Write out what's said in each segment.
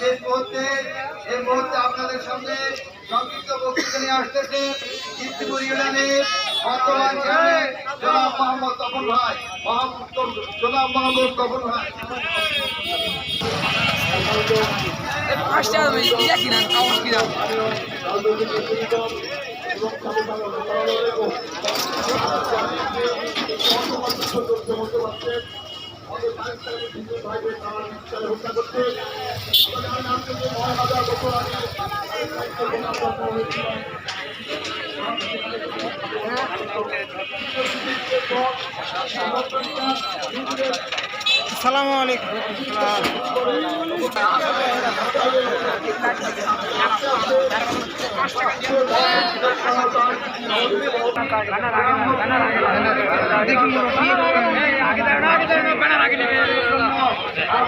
শেষ মুহূর্তে এই মুহূর্তে আপনাদের সামনে সংক্ষিপ্ত বক্তৃতা নিয়ে আসতেছে কীর্তিপুর ইউনিয়নের বর্তমান চেয়ারম্যান জনাব মোহাম্মদ তপন ভাই। মোহাম্মদ জনাব মোহাম্মদ তপন ভাই। পাঁচটা ইয়া কিনা কাগজ কিনা সালামু আলাইকুম।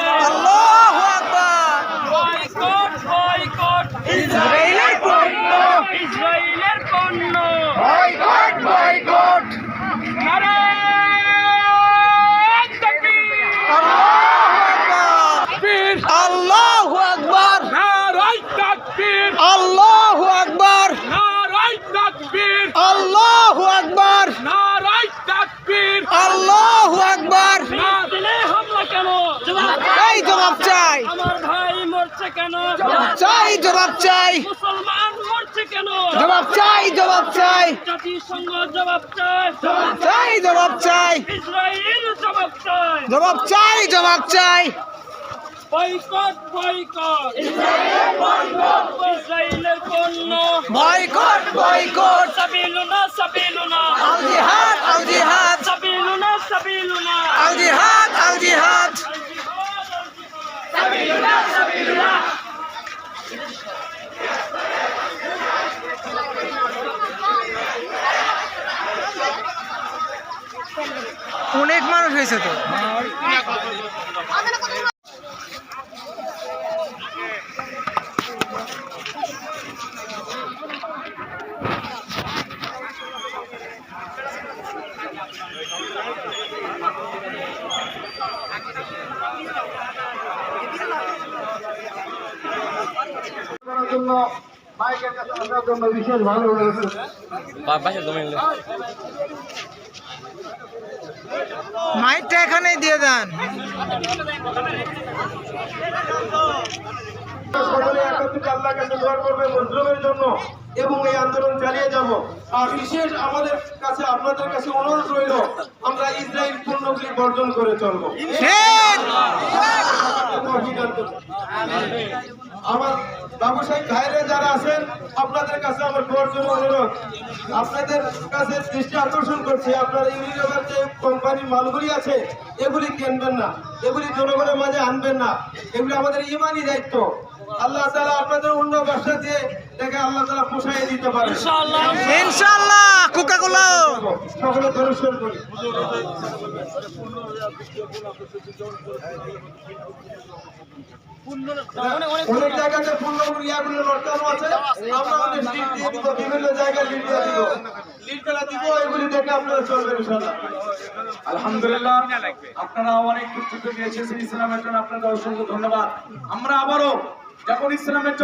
আল্লাহু আকবার বয়কট বয়কট ইসরায়েলের পণ্য ইসরায়েলের পণ্য বয়কট বয়কট নারায়ণ তাকবীর আল্লাহু আকবার নারায়ণ তাকবীর আল্লাহু আকবার নারায়ণ তাকবীর আল্লাহু আকবার নারায়ণ তাকবীর আল্লাহু আকবার না দিলে হামলা কেন এই জবাব চাই আমার ভাই মরছে কেন? চাই জবাব চাই। মুসলমান মরছে কেন? জবাব চাই জবাব চাই। জাতিসংঘ জবাব চায় চাই জবাব চাই। ইসরায়েল জবাব চায় জবাব চাই জবাব চাই। Boycott boycott. ইসরায়েলের পণ্য। Boycott boycott. সাবিলুনা সাবিলুনা। আল জিহাদ আল জিহাদ। সাবিলুনা সাবিলুনা। আল জিহাদ আল জিহাদ। অনেক মানুষ হয়েছে তো? জন্য মাইকের কাছে আসার জন্য বিশেষ ভালো মাইকটা এখানেই দিয়ে দেন। সকলে একত্রিত আল্লাহর কাছে করবে মজলুমের জন্য এবং এই আন্দোলন চালিয়ে যাব। আর বিশেষ আমাদের কাছে আপনাদের কাছে অনুরোধ রইল আমরা ইসরায়েল পণ্যগুলি বর্জন করে চলবো। আমার বাবু সাহেব ভাইরে যারা আছেন আপনাদের কাছে আমার গর্জন অনুরোধ। আপনাদের কাছে দৃষ্টি আকর্ষণ করছে। আপনারা ইউনিলিভার যে কোম্পানির মালগুলি আছে এগুলি কিনবেন না। এগুলি জনগণের মাঝে আনবেন না। এগুলি আমাদের ইমানই দায়িত্ব। আল্লাহ তালা আপনাদের অন্য ব্যবসা দিয়ে দেখে আল্লাহ তালা পোষাইয়ে দিতে পারে ইনশাআল্লাহ। ইনশাআল্লাহ। কোকা অনেক জায়গাতে ইয়াগুলো লটকানো আছে। আমরা লিড দিয়ে দিব, বিভিন্ন জায়গায় লিড দিয়ে দিব। লিডগুলা দিব, এগুলি দেখে আপনারা চলবেন ইনশাআল্লাহ। আলহামদুলিল্লাহ আপনারা অনেক কৃতিত্ব দিয়েছেন ইসলামের জন্য। আপনাদের অসংখ্য ধন্যবাদ। আমরা আবারও যখন ইসলামের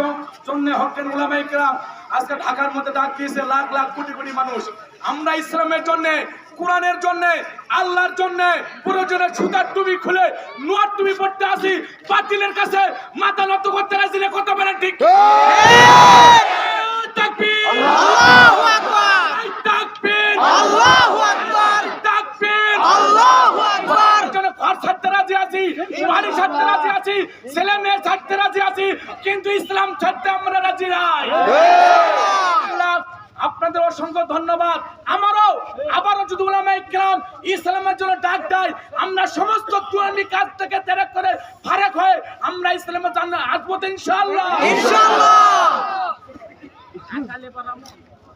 জন্য হকের উলামাই কেরাম আজকে ঢাকার মধ্যে ডাক দিয়েছে লাখ লাখ কোটি কোটি মানুষ। আমরা ইসলামের জন্য কোরআনের জন্য আল্লাহর জন্য প্রয়োজনে সুতার টুপি খুলে নোয়ার টুপি পড়তে আসি বাতিলের কাছে মাথা নত করতে না কত বলেন ঠিক? তাকবীর! আল্লাহু আকবার! তাকবীর! আল্লাহু আকবার তাকবীর আল্লাহু আকবার জন্য ঘর ছাড়তে রাজি আছি বাড়ি ছাড়তে রাজি আছি ছেলে মেয়ে ছাড়তে রাজি আছি কিন্তু ইসলাম ছাড়তে আমরা রাজি নাই। আপনাদের অসংখ্য ধন্যবাদ। আমারও আবারও যদি ওলামাই গ্রাম ইসলামের জন্য ডাক দেয় আমরা সমস্ত তুরানি কাজ থেকে তেরাক করে ফারাক হয়ে আমরা ইসলামের জন্য আসব তো ইনশাআল্লাহ।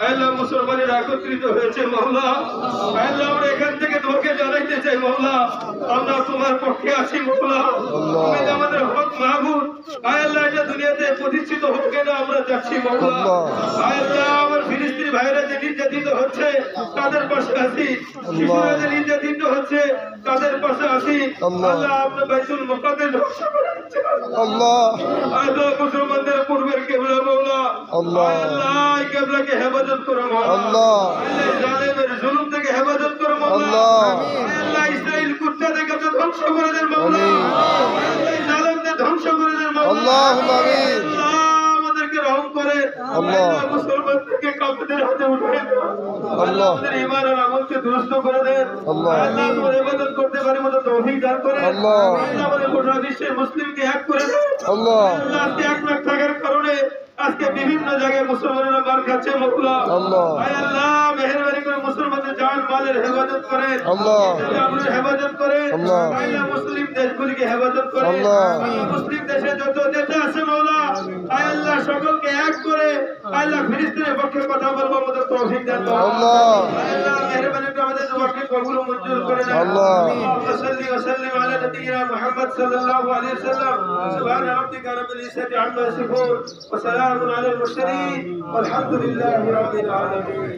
আল্লাহ মুসলমানের একত্রিত হয়েছে মহলা আল্লাহ আমরা এখান থেকে তোমাকে জানাইতে চাই মহলা আমরা তোমার পক্ষে আছি মহলা তুমি আমাদের হক মাহবুব। আল্লাহ এটা দুনিয়াতে প্রতিষ্ঠিত হোক কেন আমরা যাচ্ছি মহলা আল্লাহ। আমার ফিলিস্তিনি ভাইরা যে নির্যাতিত হচ্ছে তাদের পাশে আছি। শিশুরা যে নির্যাতিত হচ্ছে তাদের পাশে আছি। আল্লাহ। আপনার বাইতুল দিচ্ছে আল্লাহ। আল্লাহ মুসলমানদের আল্লাহ। আল্লাহ কেবলাকে হেফাজত করো আল্লাহ। আল্লাহ জালেমের জুলুম থেকে হেফাজত করো আল্লাহ। আল্লাহ ইসরাইল কুত্তা থেকে ধ্বংস করে দেন মৌলা আল্লাহ জালেমদের ধ্বংস করে দেন মৌলা আল্লাহুম্মা আমিন। আমাদেরকে রহম করে আল্লাহ। মুসলমানদেরকে কাফেরদের হাতে উঠিয়ে দেন আল্লাহ। আমাদের ঈমান আর আমলকে দুরস্ত করে দেন আল্লাহ। আল্লাহ তোমার ইবাদত করতে পারি মতো তৌফিক দান করেন আল্লাহ। আল্লাহ আমাদের গোটা বিশ্বের মুসলিমকে এক করে দেন আল্লাহ আল্লাহ এক লাখ টাকার কারণে আজকে বিভিন্ন জায়গায় মুসলমানেরা মার খাচ্ছে মকুলা আল্লাহ। মেহরবানি করে মুসলমানদের জান মালের হেফাজত করেন আল্লাহ। আপনার হেফাজত করেন আল্লাহ। আল্লাহ মুসলিম দেশগুলিকে হেফাজত করেন আল্লাহ। আল্লাহ মুসলিম দেশে যত নেতা আছে মৌলা আয় আল্লাহ সকলকে এক করে আল্লাহ ফিলিস্তিনের পক্ষে কথা বলবো আমাদের তৌফিক দেন মৌলা। আল্লাহ। আয় আল্লাহ মেহরবানি করে আমাদের দোয়াকে কবুল ও মঞ্জুর করে নেন আল্লাহ। اللهم صل وسلم على نبينا محمد صلى الله عليه وسلم سبحان ربك رب العزة عما يصفون وسلام على المرسلين والحمد لله رب العالمين